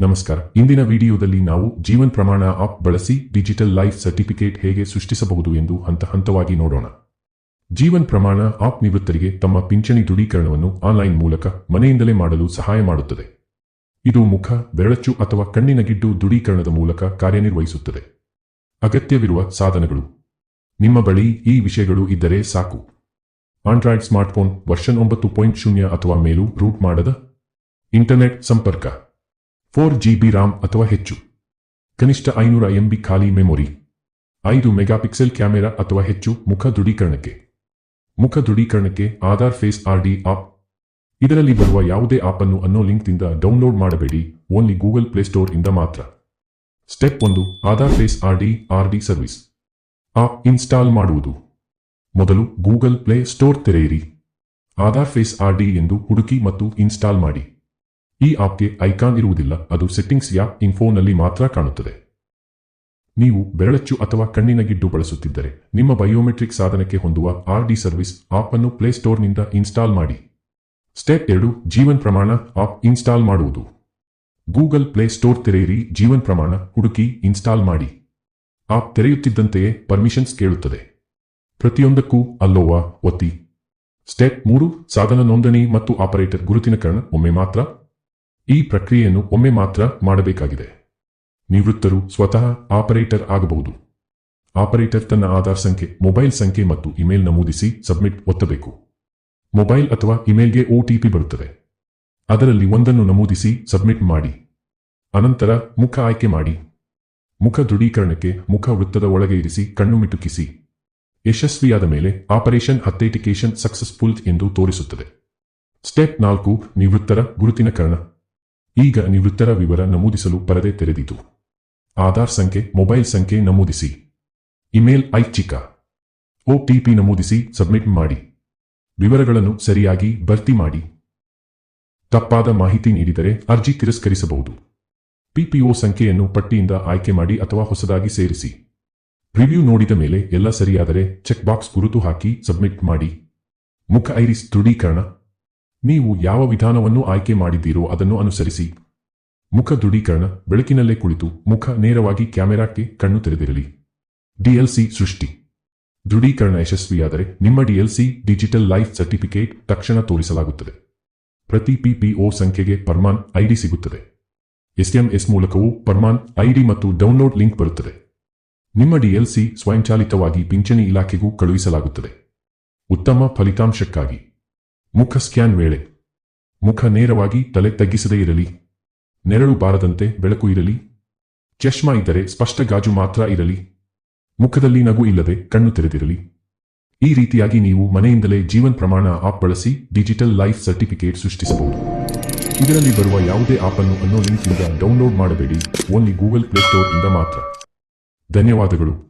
ನಮಸ್ಕಾರ. ಇಂದಿನ ವಿಡಿಯೋದಲ್ಲಿ ನಾವು ಜೀವನ್ ಪ್ರಮಾಣ ಆಪ್ ಬಳಸಿ ಡಿಜಿಟಲ್ ಲೈಫ್ ಸರ್ಟಿಫಿಕೇಟ್ ಹೇಗೆ ಸೃಷ್ಟಿಸಬಹುದು ಎಂದು ಹಂತ ಹಂತವಾಗಿ ನೋಡೋಣ. ಜೀವನ್ ಪ್ರಮಾಣ ಆಪ್ ನಿವೃತ್ತರಿಗೆ ತಮ್ಮ ಪಿಂಚಣಿ ದೃಢೀಕರಣವನ್ನು ಆನ್ಲೈನ್ ಮೂಲಕ ಮನೆಯಿಂದಲೇ ಮಾಡಲು ಸಹಾಯ ಮಾಡುತ್ತದೆ. ಇದು ಮುಖ, ಬೆರಳಚ್ಚು ಅಥವಾ ಕಣ್ಣಿನ ಗಿಡ್ಡು ದೃಢೀಕರಣದ ಮೂಲಕ ಕಾರ್ಯನಿರ್ವಹಿಸುತ್ತದೆ. ಅಗತ್ಯವಿರುವ ಸಾಧನಗಳು. ನಿಮ್ಮ ಬಳಿ ಈ ವಿಷಯಗಳು ಇದ್ದರೆ ಸಾಕು. ಆಂಡ್ರಾಯ್ಡ್ ಸ್ಮಾರ್ಟ್ಫೋನ್ ವರ್ಷನ್ ಒಂಬತ್ತು ಪಾಯಿಂಟ್ ಶೂನ್ಯ ಅಥವಾ ಮೇಲೂ ರೂಟ್ ಮಾಡದ? ಇಂಟರ್ನೆಟ್ ಸಂಪರ್ಕ. ಫೋರ್ ಜಿಬಿ ರಾಮ್ ಅಥವಾ ಹೆಚ್ಚು. ಕನಿಷ್ಠ ಐನೂರ ಎಂಬಿ ಖಾಲಿ ಮೆಮೊರಿ. ಐದು ಮೆಗಾಪಿಕ್ಸೆಲ್ ಕ್ಯಾಮೆರಾ ಅಥವಾ ಹೆಚ್ಚು ಮುಖ ದೃಢೀಕರಣಕ್ಕೆ. ಮುಖ ದೃಢೀಕರಣಕ್ಕೆ Aadhaar face R D app. ಇದರಲ್ಲಿ ಬರುವ ಯಾವುದೇ ಆಪ್ ಅನ್ನು ಅನ್ನೋ ಲಿಂಕ್ನಿಂದ ಡೌನ್ಲೋಡ್ ಮಾಡಬೇಡಿ. ಓನ್ಲಿ ಗೂಗಲ್ ಪ್ಲೇಸ್ಟೋರ್ ಇಂದ ಮಾತ್ರ. ಸ್ಟೆಪ್ ಒಂದು, Aadhaar face R D R D service. App install ಮಾಡುವುದು. ಮೊದಲು ಗೂಗಲ್ ಪ್ಲೇ ಸ್ಟೋರ್ ತೆರೆಯಿರಿ. ಆಧಾರ್ ಫೇಸ್ ಆರ್ ಡಿ ಎಂದು ಹುಡುಕಿ ಮತ್ತು ಇನ್ಸ್ಟಾಲ್ ಮಾಡಿ. ಈ ಆಪ್ಗೆ ಐಕಾನ್ ಇರುವುದಿಲ್ಲ. ಅದು ಸೆಟ್ಟಿಂಗ್ಸ್ ಯಾ ಇನ್ಫೋನಲ್ಲಿ ಮಾತ್ರ ಕಾಣುತ್ತದೆ. ನೀವು ಬೆರಳಚ್ಚು ಅಥವಾ ಕಣ್ಣಿನ ಗಿಡ್ಡು ಬಳಸುತ್ತಿದ್ದರೆ, ನಿಮ್ಮ ಬಯೋಮೆಟ್ರಿಕ್ ಸಾಧನಕ್ಕೆ ಹೊಂದುವ ಆರ್ ಡಿ ಸರ್ವಿಸ್ ಆಪ್ ಅನ್ನು ಪ್ಲೇಸ್ಟೋರ್ನಿಂದ ಇನ್ಸ್ಟಾಲ್ ಮಾಡಿ. ಸ್ಟೆಪ್ ಎರಡು, ಜೀವನ್ ಪ್ರಮಾಣ ಆಪ್ ಇನ್ಸ್ಟಾಲ್ ಮಾಡುವುದು. ಗೂಗಲ್ ಪ್ಲೇ ಸ್ಟೋರ್ ತೆರೆಯಿರಿ, ಜೀವನ್ ಪ್ರಮಾಣ ಹುಡುಕಿ ಇನ್ಸ್ಟಾಲ್ ಮಾಡಿ. ಆಪ್ ತೆರೆಯುತ್ತಿದ್ದಂತೆಯೇ ಪರ್ಮಿಷನ್ಸ್ ಕೇಳುತ್ತದೆ. ಪ್ರತಿಯೊಂದಕ್ಕೂ ಅಲ್ಲೋವಾ, ಒತ್ತಿ. ಸ್ಟೆಪ್ ಮೂರು, ಸಾಧನ ನೋಂದಣಿ ಮತ್ತು ಆಪರೇಟರ್ ಗುರುತಿನ ಗುರುತಿನಕರಣ ಒಮ್ಮೆ ಮಾತ್ರ ಈ ಪ್ರಕ್ರಿಯೆಯನ್ನು ಒಮ್ಮೆ ಮಾತ್ರ ಮಾಡಬೇಕಾಗಿದೆ. ನಿವೃತ್ತರು ಸ್ವತಃ ಆಪರೇಟರ್ ಆಗಬಹುದು. ಆಪರೇಟರ್ ತನ್ನ ಆಧಾರ್ ಸಂಖ್ಯೆ, ಮೊಬೈಲ್ ಸಂಖ್ಯೆ ಮತ್ತು ಇಮೇಲ್ ನಮೂದಿಸಿ ಸಬ್ಮಿಟ್ ಒತ್ತಬೇಕು. ಮೊಬೈಲ್ ಅಥವಾ ಇಮೇಲ್ಗೆ ಒಟಿಪಿ ಬರುತ್ತದೆ. ಅದರಲ್ಲಿ ಒಂದನ್ನು ನಮೂದಿಸಿ ಸಬ್ಮಿಟ್ ಮಾಡಿ. ಅನಂತರ ಮುಖ ಆಯ್ಕೆ ಮಾಡಿ. ಮುಖ ದೃಢೀಕರಣಕ್ಕೆ ಮುಖ ವೃತ್ತದ ಒಳಗೆ ಇರಿಸಿ ಕಣ್ಣು ಮಿಟುಕಿಸಿ. ಯಶಸ್ವಿಯಾದ ಮೇಲೆ ಆಪರೇಷನ್ ಅಥೆಂಟಿಕೇಶನ್ ಸಕ್ಸಸ್ಫುಲ್ ಎಂದು ತೋರಿಸುತ್ತದೆ. ಸ್ಟೆಪ್ ನಾಲ್ಕು, ನಿವೃತ್ತರ ಗುರುತಿನಕರಣ ಈಗ ನಿವೃತ್ತರ ವಿವರ ನಮೂದಿಸಲು ಪರದೆ ತೆರೆದಿತು. ಆಧಾರ್ ಸಂಖ್ಯೆ, ಮೊಬೈಲ್ ಸಂಖ್ಯೆ ನಮೂದಿಸಿ. ಇಮೇಲ್ ಐಚ್ಛಿಕ. ಒಟಿಪಿ ನಮೂದಿಸಿ ಸಬ್ಮಿಟ್ ಮಾಡಿ. ವಿವರಗಳನ್ನು ಸರಿಯಾಗಿ ಭರ್ತಿ ಮಾಡಿ. ತಪ್ಪಾದ ಮಾಹಿತಿ ನೀಡಿದರೆ ಅರ್ಜಿ ತಿರಸ್ಕರಿಸಬಹುದು. ಪಿಪಿಒ ಸಂಖ್ಯೆಯನ್ನು ಪಟ್ಟಿಯಿಂದ ಆಯ್ಕೆ ಮಾಡಿ ಅಥವಾ ಹೊಸದಾಗಿ ಸೇರಿಸಿ. ರಿವ್ಯೂ ನೋಡಿದ ಮೇಲೆ ಎಲ್ಲ ಸರಿಯಾದರೆ ಚೆಕ್ ಬಾಕ್ಸ್ ಗುರುತು ಹಾಕಿ ಸಬ್ಮಿಟ್ ಮಾಡಿ. ಮುಖ ಐರಿಸ್ ದೃಢೀಕರಣ. ನೀವು ಯಾವ ವಿಧಾನವನ್ನು ಆಯ್ಕೆ ಮಾಡಿದ್ದೀರೋ ಅದನ್ನು ಅನುಸರಿಸಿ. ಮುಖ ದೃಢೀಕರಣ, ಬೆಳಕಿನಲ್ಲೇ ಕುಳಿತು ಮುಖ ನೇರವಾಗಿ ಕ್ಯಾಮೆರಾಕ್ಕೆ ಕಣ್ಣು ತೆರೆದಿರಲಿ. ಡಿಎಲ್ಸಿ ಸೃಷ್ಟಿ. ದೃಢೀಕರಣ ಯಶಸ್ವಿಯಾದರೆ ನಿಮ್ಮ ಡಿಎಲ್ಸಿ ಡಿಜಿಟಲ್ ಲೈಫ್ ಸರ್ಟಿಫಿಕೇಟ್ ತಕ್ಷಣ ತೋರಿಸಲಾಗುತ್ತದೆ. ಪ್ರತಿ ಪಿಪಿಒ ಸಂಖ್ಯೆಗೆ ಪರ್ಮಾನ್ ಐಡಿ ಸಿಗುತ್ತದೆ. ಎಸ್ಎಂಎಸ್ ಮೂಲಕವೂ ಪರ್ಮಾನ್ ಐಡಿ ಮತ್ತು ಡೌನ್ಲೋಡ್ ಲಿಂಕ್ ಬರುತ್ತದೆ. ನಿಮ್ಮ ಡಿಎಲ್ಸಿ ಸ್ವಯಂಚಾಲಿತವಾಗಿ ಪಿಂಚಣಿ ಇಲಾಖೆಗೂ ಕಳುಹಿಸಲಾಗುತ್ತದೆ. ಉತ್ತಮ ಫಲಿತಾಂಶಕ್ಕಾಗಿ. ಮುಖ ಸ್ಕ್ಯಾನ್ ವೇಳೆ. ಮುಖ ನೇರವಾಗಿ ತಲೆ ತಗ್ಗಿಸದೇ ಇರಲಿ. ನೆರಳು ಬಾರದಂತೆ ಬೆಳಕು ಇರಲಿ. ಚಷ್ಮಾ ಇದ್ದರೆ ಸ್ಪಷ್ಟ ಗಾಜು ಮಾತ್ರ ಇರಲಿ. ಮುಖದಲ್ಲಿ ನಗು ಇಲ್ಲದೆ ಕಣ್ಣು ತೆರೆದಿರಲಿ. ಈ ರೀತಿಯಾಗಿ ನೀವು ಮನೆಯಿಂದಲೇ ಜೀವನ್ ಪ್ರಮಾಣ ಆಪ್ ಬಳಸಿ ಡಿಜಿಟಲ್ ಲೈಫ್ ಸರ್ಟಿಫಿಕೇಟ್ ಸೃಷ್ಟಿಸಬಹುದು. ಇದರಲ್ಲಿ ಬರುವ ಯಾವುದೇ ಆಪ್ ಅನ್ನು ಅನ್ನೋ ಲಿಂಕ್ನಿಂದ ಡೌನ್ಲೋಡ್ ಮಾಡಬೇಡಿ. ಓನ್ಲಿ ಗೂಗಲ್ ಪ್ಲೇಸ್ಟೋರ್ ಇಂದ ಮಾತ್ರ. ಧನ್ಯವಾದಗಳು.